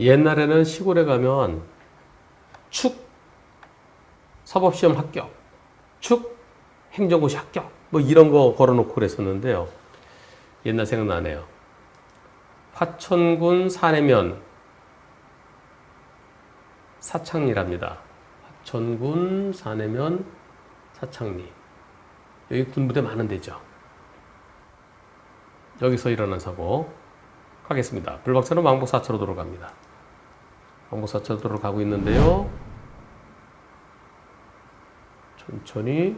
옛날에는 시골에 가면 축 사법시험 합격, 축 행정고시 합격 뭐 이런 거 걸어놓고 그랬었는데요. 옛날 생각나네요. 화천군 사내면 사창리랍니다. 화천군 사내면 사창리. 여기 군부대 많은 데죠. 여기서 일어난 사고 가겠습니다. 불박차는 왕복 4차로 돌아갑니다. 왕복 4차로 돌아가고 있는데요. 천천히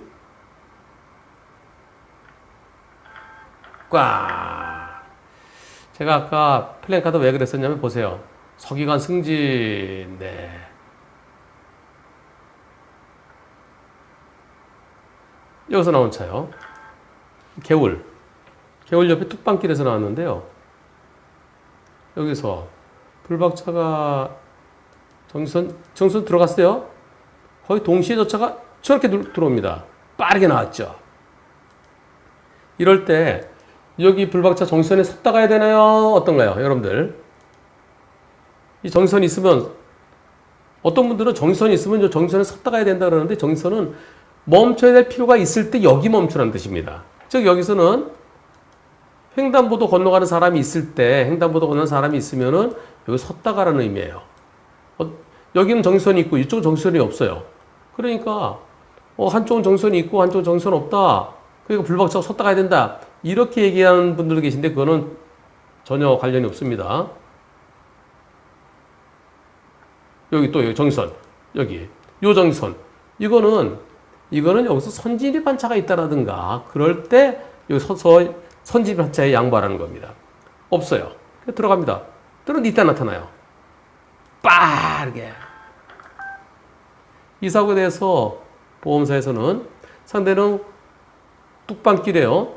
꽉. 제가 아까 플랜카드 왜 그랬었냐면 보세요. 서기관 승진. 네. 여기서 나온 차요. 개울. 개울 옆에 뚝방길에서 나왔는데요. 여기서 불박차가 정선 정선 들어갔어요. 거의 동시에 저 차가 저렇게 들- 들어옵니다. 빠르게 나왔죠. 이럴 때 여기 불박차 정선에 섰다 가야 되나요? 어떤가요, 여러분들? 이 정선이 있으면 어떤 분들은 정선이 있으면 저 정선에 섰다 가야 된다 그러는데 정선은 멈춰야 될 필요가 있을 때 여기 멈추라는 뜻입니다. 즉 여기서는 횡단보도 건너가는 사람이 있을 때 횡단보도 건너는 사람이 있으면은 여기 섰다 가라는 의미예요. 어, 여기는 정선이 있고 이쪽은 정선이 없어요. 그러니까 어, 한쪽은 정선이 있고 한쪽은 정선 없다. 그러니까 불박차가 섰다 가야 된다. 이렇게 얘기하는 분들도 계신데 그거는 전혀 관련이 없습니다. 여기 또 여기 정선 여기 요 정선 이거는 이거는 여기서 선진입 반차가 있다라든가 그럴 때 여기 서서 반차에 양보하라는 겁니다. 없어요. 들어갑니다. 들은 이때 나타나요. 빠르게 이 사고에 대해서 보험사에서는 상대는 뚝방길에요.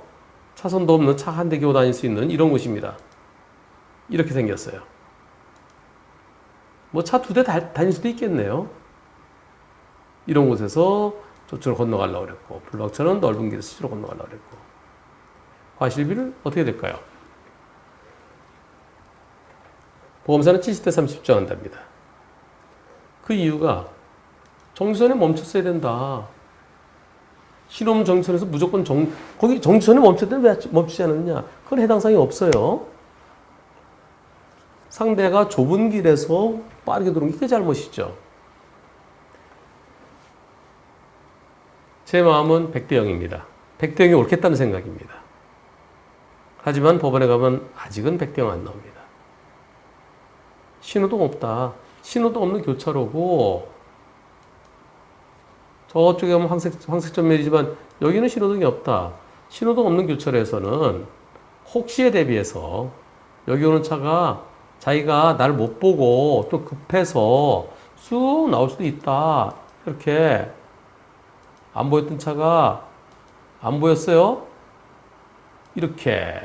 차선도 없는 차 한대 겨우 다닐 수 있는 이런 곳입니다. 이렇게 생겼어요. 뭐 차 두 대 다닐 수도 있겠네요. 이런 곳에서 저쪽으로 건너가려고 그랬고 블록차는 넓은 길에서 저쪽으로 건너가려고 그랬고 과실비를 어떻게 될까요? 보험사는 70대 30 정한답니다. 그 이유가 정선에 멈췄어야 된다. 신호음 정선에서 무조건 정, 거기 정선에 멈췄을 때는 왜 멈추지 않았느냐? 그건 해당 사항이 없어요. 상대가 좁은 길에서 빠르게 들어온 게 잘못이죠. 제 마음은 100대 0입니다. 100대 0이 옳겠다는 생각입니다. 하지만 법원에 가면 아직은 100대 0안 나옵니다. 신호등 없다. 신호등 없는 교차로고 저쪽에 가면 황색, 황색 전면이지만 여기는 신호등이 없다. 신호등 없는 교차로에서는 혹시에 대비해서 여기 오는 차가 자기가 날못 보고 또 급해서 쑥 나올 수도 있다. 이렇게 안 보였던 차가 안 보였어요? 이렇게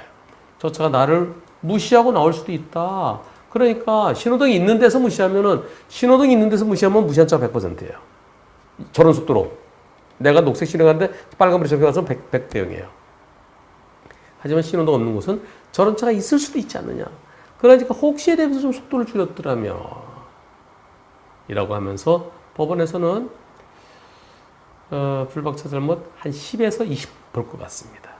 저 차가 나를 무시하고 나올 수도 있다. 그러니까 신호등이 있는 데서 무시하면은 신호등이 있는 데서 무시하면 무시한 차가 100%예요. 저런 속도로 내가 녹색 신호 가는데 빨간불이 저기 가서 100, 100대 0이에요. 하지만 신호등 없는 곳은 저런 차가 있을 수도 있지 않느냐. 그러니까 혹시에 대해서 좀 속도를 줄였더라면 이라고 하면서 법원에서는 어, 불박차 잘못 한 10에서 20 볼 것 같습니다.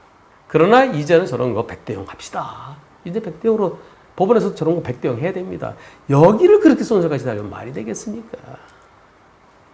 그러나 이제는 저런 거 100대 0 합시다. 이제 100대 0으로 법원에서 저런 거 100대 0 해야 됩니다. 여기를 그렇게 손절까지 달면 말이 되겠습니까?